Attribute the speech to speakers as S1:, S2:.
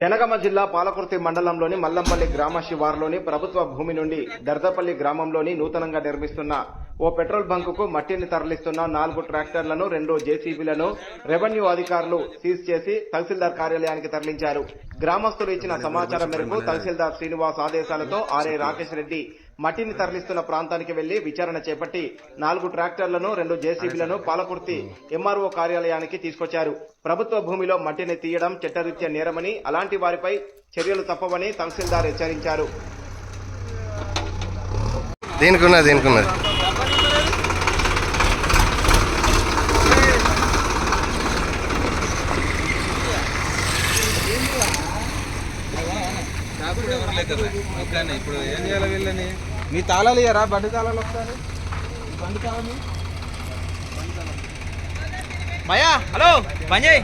S1: జనగామ జిల్లా పాలకుర్తి మండలంలోని మల్లంపల్లి గ్రామ శివార్లోని ప్రభుత్వ భూమి నుండి దర్దపల్లి గ్రామంలోని నూతనంగా నిర్మిస్తున్న ఓ పెట్రోల్ బంకుకు మట్టిని తరలిస్తున్న నాలుగు ట్రాక్టర్లను రెండు జేసీబీలను రెవెన్యూ అధికారులు సీజ్ చేసి తహసీల్దార్ కార్యాలయానికి తరలించారు. గ్రామస్తులు ఇచ్చిన సమాచారం మేరకు తహసీల్దార్ శ్రీనివాస్ ఆదేశాలతో ఆర్ఏ రాకేష్ రెడ్డి మట్టిని తరలిస్తున్న ప్రాంతానికి వెళ్ళి విచారణ చేపట్టి నాలుగు ట్రాక్టర్లను రెండు జేసీబీలను పాలకుర్తి ఎంఆర్ఓ కార్యాలయానికి తీసుకొచ్చారు. ప్రభుత్వ భూమిలో మట్టిని తీయడం చట్టరీత్యా నేరమని అలాంటి వారిపై చర్యలు తప్పవని తహసీల్దార్ హెచ్చరించారు.
S2: దేనికి ఉన్నది
S3: ఇప్పుడు ఎవరు ఇప్పుడు ఏం చేయాలి వీళ్ళని? మీ తాళాలు ఇయ్యరా? బండి తాళాలు ఒకసారి. బండి తాళాలు.
S4: భయ్యా హలో పని చేయి